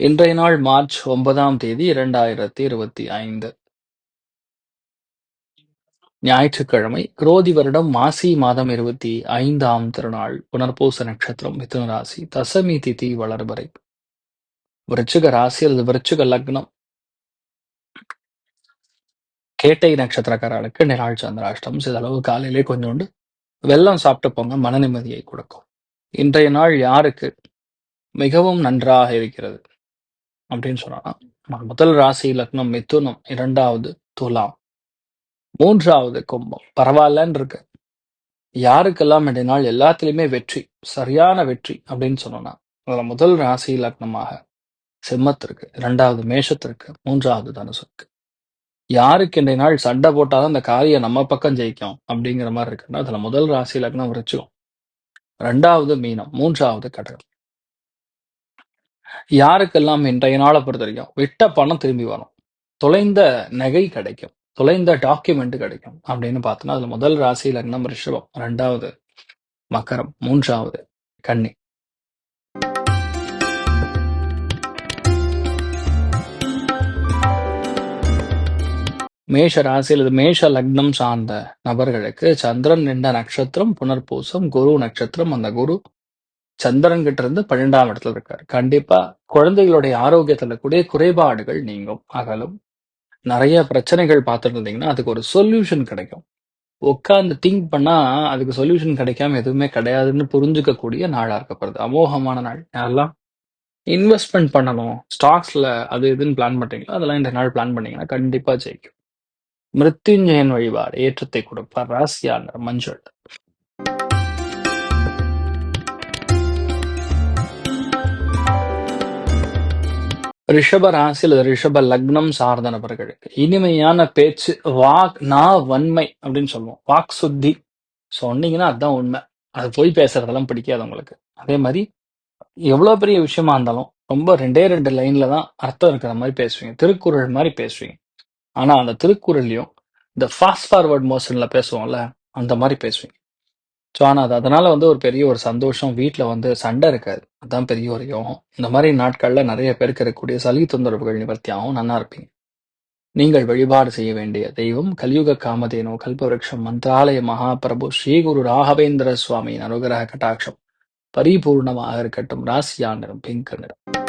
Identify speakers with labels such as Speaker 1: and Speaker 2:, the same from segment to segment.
Speaker 1: இன்றைய நாள் மார்ச் ஒன்பதாம் தேதி இரண்டாயிரத்தி இருபத்தி ஐந்து. ஞாயிற்றுக்கிழமை குரோதி வருடம் மாசி மாதம் இருபத்தி ஐந்தாம் திருநாள் புனர்பூச நட்சத்திரம் மிதுன ராசி தசமி திதி வளர்வரை. விருச்சிக ராசி அல்லது விருச்சிக லக்னம். கேட்டை நட்சத்திரக்காரர்களுக்கு நிராள் சந்திராஷ்டம் சிதளவு காலையிலே கொஞ்சோண்டு வெள்ளம் சாப்பிட்டு போங்க மன நிம்மதியை கொடுக்கும். இன்றைய நாள் யாருக்கு மிகவும் நன்றாக இருக்கிறது? அப்படின்னு சொன்னா முதல் ராசி லக்னம் மிதுனம் இரண்டாவது துலாம் மூன்றாவது கும்பம். பரவாயில்லன்னு இருக்கு. யாருக்கெல்லாம் இந்த நாள் எல்லாத்துலயுமே வெற்றி சரியான வெற்றி அப்படின்னு சொன்னோம்னா அதுல முதல் ராசி லக்னமாக சிம்மத்திற்கு இரண்டாவது மேஷத்திற்கு மூன்றாவது தனுசுக்கு யாருக்கு இன்றைய நாள் சண்டை போட்டாலும் அந்த காரியம் நம்ம பக்கம் ஜெயிக்கும் அப்படிங்கிற மாதிரி இருக்குன்னா அதுல முதல் ராசி லக்னம் விருச்சிகம். ரெண்டாவது மீனம் மூன்றாவது கடகம். யாருக்கெல்லாம் இன்றைய நாளை பொறுத்த வரைக்கும் விட்ட பணம் திரும்பி வரும். தொலைந்த நகை கிடைக்கும். தொலைந்த டாக்குமெண்ட் கிடைக்கும். அப்படின்னு பார்த்தோன்னா அதில் முதல் ராசி லக்னம் ரிஷபம் ரெண்டாவது மக்கரம் மூன்றாவது கன்னி. மேஷ ராசி அல்லது மேஷ லக்னம் சார்ந்த நபர்களுக்கு சந்திரன் நின்ற நட்சத்திரம் புனர்பூசம் குரு நட்சத்திரம் அந்த குரு சந்திரன் கிட்ட இருந்து பன்னெண்டாம் இடத்துல இருக்காரு. கண்டிப்பா குழந்தைகளுடைய ஆரோக்கியத்துல கூடிய குறைபாடுகள் நீங்கும் அகலும். நிறைய பிரச்சனைகள் பார்த்துட்டு இருந்தீங்கன்னா அதுக்கு ஒரு சொல்யூஷன் கிடைக்கும். உட்காந்து திங்க் பண்ணா அதுக்கு சொல்யூஷன் கிடைக்காம எதுவுமே கிடையாதுன்னு புரிஞ்சுக்கக்கூடிய நாளா இருக்கப்படுது. அமோகமான நாள். யாரெல்லாம்? இன்வெஸ்ட்மெண்ட் பண்ணணும். ஸ்டாக்ஸ்ல அது இதுன்னு பிளான் பண்றீங்களோ? அதெல்லாம் இந்த நாள் பிளான் பண்ணீங்கன்னா கண்டிப்பா ஜெயிக்கும். மிருத்யுஞ்சயன் வழிபாடு ஏற்றத்தை கொடுப்பார். ராசியாளர் மஞ்சள். ரிஷப ராசி அல்லது ரிஷப லக்னம் சார்ந்த நபர்களுக்கு இனிமையான பேச்சு வாக் நான் வன்மை அப்படின்னு சொல்லுவோம். வாக் சுத்தி. சொன்னீங்கன்னா அதுதான் உண்மை. அது போய் பேசுறதெல்லாம் பிடிக்காது உங்களுக்கு. அதே மாதிரி எவ்வளோ பெரிய விஷயமா இருந்தாலும் ரொம்ப ரெண்டே ரெண்டு லைன்ல தான் அர்த்தம் இருக்கிற மாதிரி பேசுவீங்க. திருக்குறள் மாதிரி பேசுவீங்க. ஆனா அந்த திருக்குறள்லையும் இந்த ஃபாஸ்ட் ஃபார்வர்ட் மோஷன்ல பேசுவோம்ல அந்த மாதிரி பேசுவீங்க. ஸோ ஆனால் அது அதனால வந்து ஒரு பெரிய ஒரு சந்தோஷம். வீட்டில் வந்து சண்டை இருக்காது. அதுதான் பெரிய ஒரு யோகம். இந்த மாதிரி நாட்களில் நிறைய பேருக்கு இருக்கக்கூடிய சளி தொந்தரவுகள் நிவர்த்தியாகவும் நல்லா இருப்பீங்க. நீங்கள் வழிபாடு செய்ய வேண்டிய தெய்வம் கலியுக காமதேனோ கல்பவருஷம் மந்திராலய மகாபிரபு ஸ்ரீகுரு ராகவேந்திர சுவாமியின் அனுகிரக கட்டாட்சம் பரிபூர்ணமாக இருக்கட்டும். ராசியா நிறம் பிங்க் நிறம்.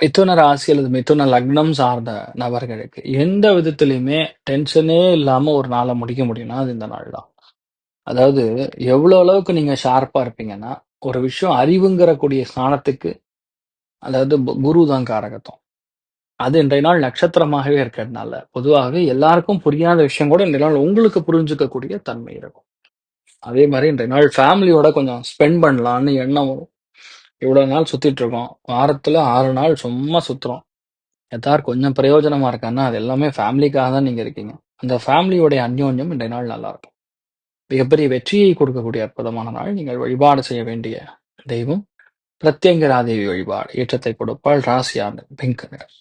Speaker 1: மிதுன ராசி அல்லது மிதுன லக்னம் சார்ந்த நபர்களுக்கு எந்த விதத்திலையுமே டென்ஷனே இல்லாம ஒரு நாளை முடிக்க முடியும்னா அது இந்த நாள் தான். அதாவது எவ்வளவு அளவுக்கு நீங்க ஷார்ப்பா இருப்பீங்கன்னா ஒரு விஷயம் அறிவுங்கிற கூடிய ஸ்தானத்துக்கு அதாவது பு- குரு தான் காரகத்துவம் அது இன்றைய நாள் நட்சத்திரமாகவே இருக்கிறதுனால பொதுவாகவே எல்லாருக்கும் புரியாத விஷயம் கூட இன்றைய நாள் உங்களுக்கு புரிஞ்சுக்கக்கூடிய தன்மை இருக்கும். அதே மாதிரி இன்றைய நாள் ஃபேமிலியோட கொஞ்சம் ஸ்பெண்ட் பண்ணலாம்னு எண்ணம் வரும். இவ்வளவு நாள் சுத்திட்டு இருக்கோம் வாரத்துல ஆறு நாள் சும்மா சுத்துறோம். எதாவது கொஞ்சம் பிரயோஜனமா இருக்கான்னா அது எல்லாமே ஃபேமிலிக்காக தான் நீங்க இருக்கீங்க. அந்த ஃபேமிலியோடைய அந்யோன்யம் இன்றைய நாள் நல்லா இருக்கும். மிகப்பெரிய வெற்றியை கொடுக்கக்கூடிய அற்புதமான நாள். நீங்கள் வழிபாடு செய்ய வேண்டிய தெய்வம் பிரத்யங்கராதேவி வழிபாடு. ஏற்றத்தை கொடுப்பால் ராசியான பிங்க் நிறம்.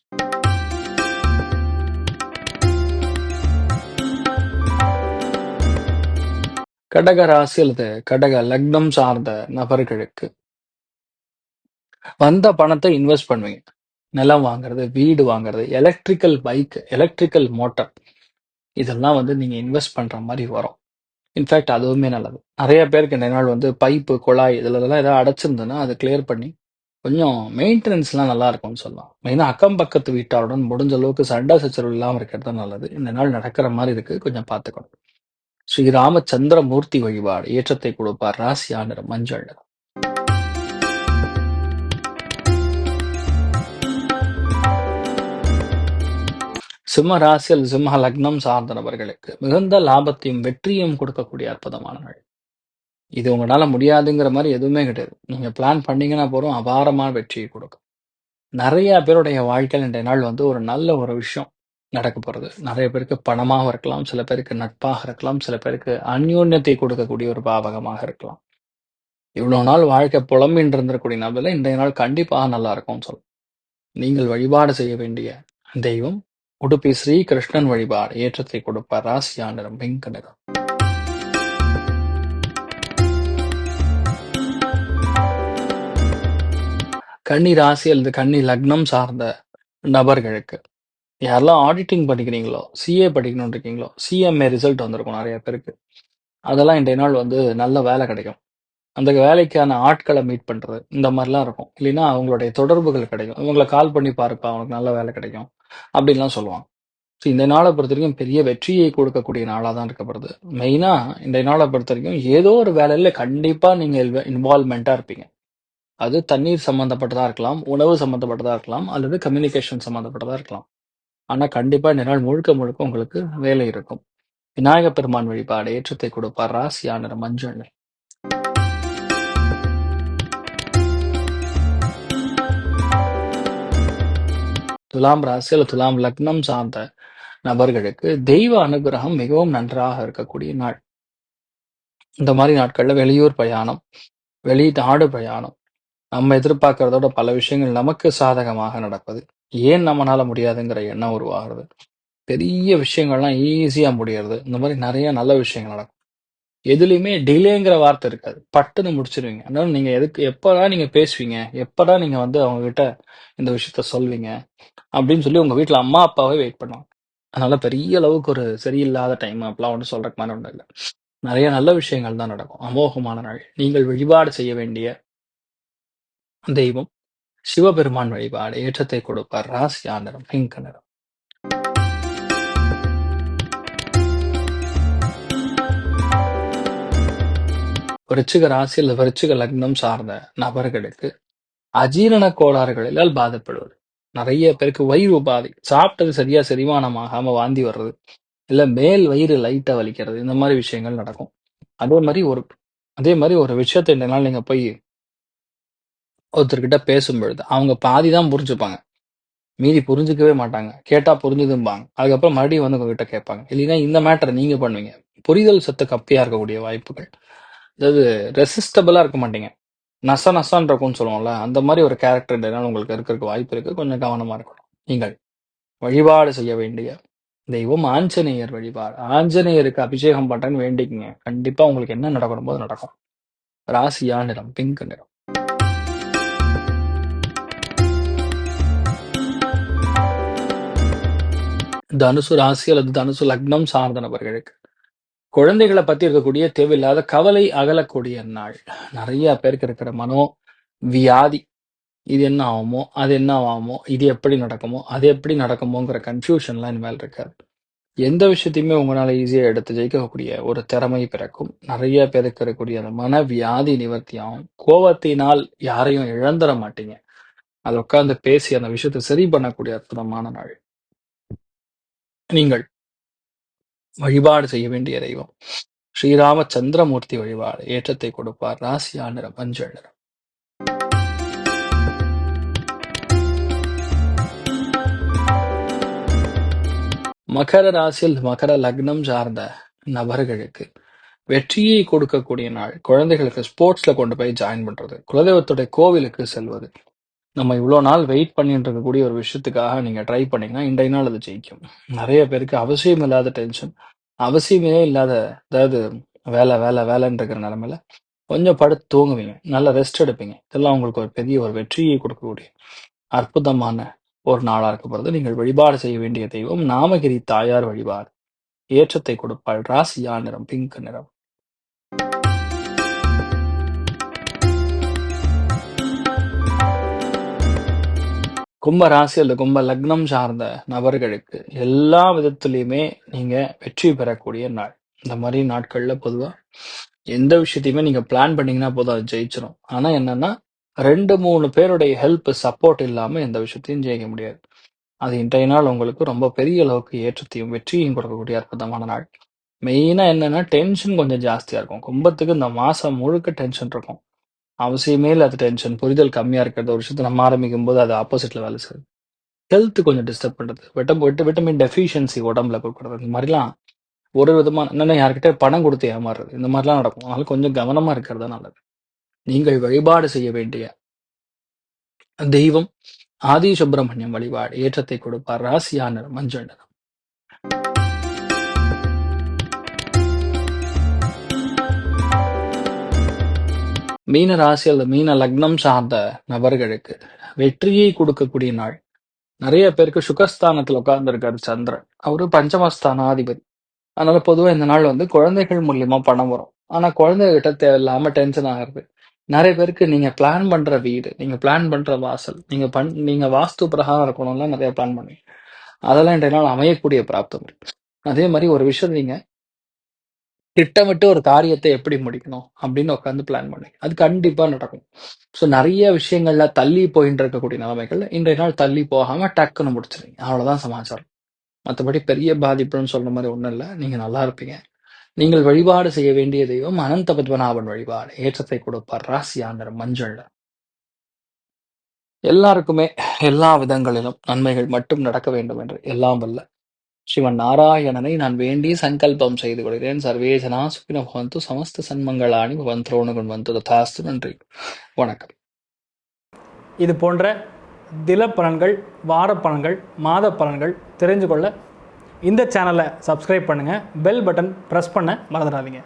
Speaker 1: கடக ராசி அல்லது கடக லக்னம் சார்ந்த நபர்களுக்கு வந்த பணத்தை இன்வெஸ்ட் பண்ணுவீங்க நிலம் வாங்குறது, வீடு வாங்குறது, எலக்ட்ரிக்கல் பைக், எலக்ட்ரிக்கல் மோட்டார் இதெல்லாம் வந்து நீங்க இன்வெஸ்ட் பண்ற மாதிரி வரும். இன்ஃபாக்ட் அதுவுமே நல்லது. நிறைய பேருக்கு இந்த நாள் வந்து பைப்பு, குழாய் இதுலலாம் ஏதாவது அடைச்சிருந்ததுன்னா, அதை கிளியர் பண்ணி கொஞ்சம் மெயின்டெனன்ஸ்லாம் நல்லா இருக்கும்னு சொல்லலாம். மெயினா அக்கம் பக்கத்து வீட்டாருடன் முடிஞ்ச அளவுக்கு சண்டை சச்சரவு இல்லாம இருக்கிறது நல்லது. இந்த நாள் நடக்கிற மாதிரி இருக்கு. கொஞ்சம் பார்த்துக்கணும். ஸ்ரீ ராமச்சந்திர மூர்த்தி வழிபாடு ஏற்றத்தை கொடுப்பார். ராசியா நிறம் மஞ்சள் சிம்ம ராசி அல்லது சிம்ம லக்னம் சார்ந்த நபர்களுக்கு மிகுந்த லாபத்தையும் வெற்றியும் கொடுக்கக்கூடிய அற்புதமான நாள். இது உங்களால முடியாதுங்கிற மாதிரி எதுவுமே கிடையாது. நீங்க பிளான் பண்ணீங்கன்னா போதும் அபாரமான வெற்றியை கொடுக்கும். நிறைய பேருடைய வாழ்க்கையில் இன்றைய நாள் வந்து ஒரு நல்ல ஒரு விஷயம் நடக்க போகிறது நிறைய பேருக்கு பணமாக இருக்கலாம், சில பேருக்கு நட்பாக இருக்கலாம், சில பேருக்கு அந்யோன்யத்தை கொடுக்கக்கூடிய ஒரு பாவகமாக இருக்கலாம். இவ்வளோ நாள் வாழ்க்கை புலம்பின்னு இருந்திருக்கக்கூடிய நபரில் இன்றைய நாள் கண்டிப்பாக நல்லா இருக்கும்னு சொல்லலாம். நீங்கள் வழிபாடு செய்ய வேண்டிய தெய்வம் உடுப்பி ஸ்ரீ கிருஷ்ணன் வழிபாடு ஏற்றத்தை கொடுப்பார். ராசியா வெங்கடகம் கன்னி ராசி அல்லது கன்னி லக்னம் சார்ந்த நபர்களுக்கு யாரெல்லாம் ஆடிட்டிங் படிக்கிறீங்களோ, சிஏ படிக்கணும்னு இருக்கீங்களோ, சிஎம்ஏ ரிசல்ட் வந்திருக்கும் நிறைய பேருக்கு. அதெல்லாம் இன்றைய நாள் வந்து நல்ல வேலை கிடைக்கும். அந்த வேலைக்கான ஆட்களை மீட் பண்ணுறது இந்த மாதிரிலாம் இருக்கும். இல்லைன்னா அவங்களுடைய தொடர்புகள் கிடைக்கும். இவங்களை கால் பண்ணி பாருப்பா, அவனுக்கு நல்ல வேலை கிடைக்கும். அப்படின்லாம் சொல்லுவாங்க. ஸோ இந்த நாளை பொறுத்த வரைக்கும் பெரிய வெற்றியை கொடுக்கக்கூடிய நாளாக தான் இருக்கப்படுது. மெயினாக இந்த நாளை பொறுத்த வரைக்கும் ஏதோ ஒரு வேலையில கண்டிப்பாக நீங்கள் இல்வ இருப்பீங்க. அது தண்ணீர் சம்மந்தப்பட்டதா இருக்கலாம், உணவு சம்மந்தப்பட்டதா இருக்கலாம், அல்லது கம்யூனிகேஷன் சம்மந்தப்பட்டதா இருக்கலாம். ஆனால் கண்டிப்பாக இந்த நாள் முழுக்க முழுக்க உங்களுக்கு வேலை இருக்கும். விநாயகப் பெருமான் வழிபாடு ஏற்றத்தை கொடுப்பார். ராசியானர் மஞ்சள் துலாம் ராசி அல்லது துலாம் லக்னம் சார்ந்த நபர்களுக்கு தெய்வ அனுகிரகம் மிகவும் நன்றாக இருக்கக்கூடிய நாள். இந்த மாதிரி நாட்கள்ல வெளியூர் பிரயாணம், வெளிநாடு பிரயாணம், நம்ம எதிர்பார்க்கிறதோட பல விஷயங்கள் நமக்கு சாதகமாக நடப்பது. ஏன் நம்மனால முடியாதுங்கிற எண்ணம் உருவாகுறது. பெரிய விஷயங்கள்லாம் ஈஸியா முடியறது. இந்த மாதிரி நிறைய நல்ல விஷயங்கள் நடக்கும். எதுலயுமே டிலேங்கிற வார்த்தை இருக்காது. பட்டுன்னு முடிச்சிருவீங்க. அதனால நீங்க எதுக்கு எப்படா நீங்க பேசுவீங்க? எப்படா நீங்க வந்து அவங்க கிட்ட இந்த விஷயத்த சொல்வீங்க? அப்படின்னு சொல்லி உங்க வீட்டுல அம்மா, அப்பாவே வெயிட் பண்ணுவாங்க. அதனால பெரிய அளவுக்கு ஒரு சரியில்லாத டைம் அப்படிலாம் ஒண்ணும் சொல்றதுக்கு மாதிரி ஒன்றும் இல்ல. நிறைய நல்ல விஷயங்கள் தான் நடக்கும். அமோகமான நாள். நீங்கள் வழிபாடு செய்ய வேண்டிய தெய்வம் சிவபெருமான் வழிபாடு ஏற்றத்தை கொடுப்பார். ராசி ஆண்டனம் பிங்க் நிறம். விருச்சிக ராசி அல்லது விருச்சிக லக்னம் சார்ந்த நபர்களுக்கு அஜீரண கோளாறுகளினால் பாதிப்படுவது. நிறைய பேருக்கு வயிறு உபாதை. சாப்பிட்டது சரியா செரிமானம் ஆகாம வாந்தி வர்றது. இல்ல மேல் வயிறு லைட்டா வலிக்கிறது. இந்த மாதிரி விஷயங்கள் நடக்கும். அதே மாதிரி ஒரு அதே மாதிரி ஒரு விஷயத்த இந்த நாள் நீங்க போய் ஒருத்தர்கிட்ட பேசும்பொழுது, அவங்க பாதி தான் புரிஞ்சுப்பாங்க. மீதி புரிஞ்சுக்கவே மாட்டாங்க. கேட்டா புரிஞ்சுதும்பாங்க. அதுக்கப்புறம் மறுபடியும் வந்து உங்ககிட்ட கேட்பாங்க. இல்லைன்னா இந்த மேட்டர் நீங்க பண்ணுவீங்க. புரிதல் சத்து கப்பியா இருக்கக்கூடிய வாய்ப்புகள். அதாவது ரெசிஸ்டபிளா இருக்க மாட்டீங்க. நச நசன்னு இருக்கும்னு சொல்லுவோம்ல, அந்த மாதிரி ஒரு கேரக்டர் இந்த உங்களுக்கு இருக்கிறதுக்கு வாய்ப்பு இருக்கு. கொஞ்சம் கவனமா இருக்கணும். நீங்கள் வழிபாடு செய்ய வேண்டிய தெய்வம் ஆஞ்சநேயர் வழிபாடு. ஆஞ்சநேயருக்கு அபிஷேகம் பண்ணுறேன்னு வேண்டிக்கங்க. கண்டிப்பா உங்களுக்கு என்ன நடக்கணும் போது நடக்கும். ராசியா நிறம் பிங்க் நிறம். தனுசு ராசி அல்லது தனுசு லக்னம் சார்ந்த நபர்களுக்கு குழந்தைகளை பத்தி இருக்கக்கூடிய தேவையில்லாத கவலை அகலக்கூடிய நாள். நிறைய பேருக்கு இருக்கிற மனோ வியாதி. இது என்ன ஆகுமோ? அது என்ன ஆகுமோ? இது எப்படி நடக்குமோ? அது எப்படி நடக்குமோங்கிற கன்ஃபியூஷன்லாம் இனிமேல் இருக்காது. எந்த விஷயத்தையுமே உங்களால ஈஸியா எடுத்து ஜெயிக்கக்கூடிய ஒரு திறமை பிறக்கும். நிறைய பேருக்கு இருக்கக்கூடிய அந்த நிவர்த்தி ஆகும் கோவத்தினால் யாரையும் இழந்துட மாட்டீங்க. அதை உட்கார்ந்து பேசி அந்த விஷயத்தை சரி பண்ணக்கூடிய அற்புதமான நாள். நீங்கள் வழிபாடு செய்ய வேண்டிய தெய்வம் ஸ்ரீராம சந்திரமூர்த்தி வழிபாடு ஏற்றத்தை கொடுப்பார். ராசியா நிறம் மஞ்சள் நிறம். மகர ராசியில் மகர லக்னம் சார்ந்த நபர்களுக்கு வெற்றியை கொடுக்கக்கூடிய நாள். குழந்தைகளுக்கு ஸ்போர்ட்ஸ்ல கொண்டு போய் ஜாயின் பண்றது. குலதெய்வத்துடைய கோவிலுக்கு செல்வது. நம்ம இவ்வளோ நாள் வெயிட் பண்ணிட்டு இருக்கக்கூடிய ஒரு விஷயத்துக்காக நீங்க ட்ரை பண்ணீங்கன்னா, இன்றைய நாள் அது ஜெயிக்கும். நிறைய பேருக்கு அவசியம் இல்லாத டென்ஷன், அவசியமே இல்லாத அதாவது வேலை, வேலை, வேலைன்னு இருக்கிற நிலமையில கொஞ்சம் படுத்து தூங்குவீங்க. நல்ல ரெஸ்ட் எடுப்பீங்க. இதெல்லாம் உங்களுக்கு ஒரு பெரிய ஒரு வெற்றியை கொடுக்கக்கூடிய அற்புதமான ஒரு நாளா இருக்க போகிறது நீங்கள் வழிபாடு செய்ய வேண்டிய தெய்வம் நாமகிரி தாயார் வழிபாடு. ஏற்றத்தை கொடுப்பாள். ராசியா நிறம் பிங்க் நிறம். கும்ப ராசி அல்லது கும்ப லக்னம் சார்ந்த நபர்களுக்கு எல்லா விதத்துலையுமே நீங்க வெற்றி பெறக்கூடிய நாள். இந்த மாதிரி நாட்கள்ல பொதுவா எந்த விஷயத்தையுமே நீங்க பிளான் பண்ணீங்கன்னா போதும் அது ஜெயிச்சிடும் ஆனா என்னன்னா 2, 3 பேருடைய ஹெல்ப், சப்போர்ட் இல்லாம எந்த விஷயத்தையும் ஜெயிக்க முடியாது. அது இன்றைய நாள் உங்களுக்கு ரொம்ப பெரிய அளவுக்கு ஏற்றத்தையும், வெற்றியும் கொடுக்கக்கூடிய அற்புதமான நாள். மெயினா என்னன்னா டென்ஷன் கொஞ்சம் ஜாஸ்தியா இருக்கும். கும்பத்துக்கு இந்த மாசம் முழுக்க டென்ஷன் இருக்கும். அவசியமே இல்லாத டென்ஷன், புரிதல் கம்மியா இருக்கிறது. ஒரு விஷயத்த நம்ம ஆரம்பிக்கும்போது அது ஆப்போசிட்டில் வேலை செய்யுது. ஹெல்த் கொஞ்சம் டிஸ்டர்ப் பண்றது. விட்டம் விட்டு விட்டமின் டெஃபிஷியன்சி உடம்புல கொடுக்குறது இந்த மாதிரிலாம் ஒரு விதமான என்னென்ன யார்கிட்ட பணம் கொடுத்து ஏமாறுறது. இந்த மாதிரிலாம் நடக்கும். அதனால கொஞ்சம் கவனமா இருக்கிறது நல்லது. நீங்கள் வழிபாடு செய்ய வேண்டிய தெய்வம் ஆதி சுப்பிரமணியம் வழிபாடு. ஏற்றத்தை கொடுப்பார். ராசியா நிறம் மஞ்சள் மீன ராசி அல்லது மீன லக்னம் சார்ந்த நபர்களுக்கு வெற்றியை கொடுக்கக்கூடிய நாள். நிறைய பேருக்கு சுகஸ்தானத்தில் உட்கார்ந்துருக்காரு சந்திரன். அவரு பஞ்சமஸ்தானாதிபதி. அதனால பொதுவாக இந்த நாள் வந்து குழந்தைகள் மூலியமா பணம் வரும். ஆனா குழந்தைகிட்ட தேவையில்லாம டென்ஷன் ஆகுறது. நிறைய பேருக்கு நீங்க பிளான் பண்ற வீடு, நீங்க பிளான் பண்ற வாசல், நீங்க பண் நீங்க வாஸ்து பிரகாரம் இருக்கணும்லாம் நிறைய பிளான் பண்ணுவீங்க. அதெல்லாம் இன்றைய நாள் அமையக்கூடிய பிராப்தம் இருக்கு. அதே மாதிரி ஒரு விஷயம் நீங்க திட்டமிட்டு ஒரு காரியத்தை எப்படி முடிக்கணும் அப்படின்னு உட்காந்து பிளான் பண்ணுங்க. அது கண்டிப்பா நடக்கும். ஸோ நிறைய விஷயங்கள்ல தள்ளி போயின்னு இருக்கக்கூடிய நிலைமைகள் இன்றைய நாள் தள்ளி போகாம டக்குன்னு முடிச்சிருங்க. அவ்வளவுதான் சமாச்சாரம். மத்தபடி பெரிய பாதிப்புன்னு சொல்ற மாதிரி ஒண்ணும் இல்ல. நீங்க நல்லா இருப்பீங்க. நீங்கள் வழிபாடு செய்ய வேண்டிய தெய்வம் அனந்த பத்மநாபன் வழிபாடு. ஏற்றத்தை கொடுப்பார். ராசியா மஞ்சள்ல எல்லாருக்குமே எல்லா விதங்களிலும் நன்மைகள் மட்டும் நடக்க வேண்டும் என்று எல்லாம் வல்ல ஸ்ரீமன் நாராயணனை நான் வேண்டி சங்கல்பம் செய்து கொள்கிறேன். சர்வேஜனா ஜனா பவந்து சமஸ்த சன்மங்களானி பவந்தோணுகுண் வந்து ததாஸ்து நன்றி. வணக்கம்.
Speaker 2: இது போன்ற தில பலன்கள் வார பலன்கள் மாத பலன்கள் தெரிஞ்சு கொள்ள இந்த சேனலை சப்ஸ்கிரைப் பண்ணுங்கள் பெல் பட்டன் ப்ரெஸ் பண்ண மறந்துடாதீங்க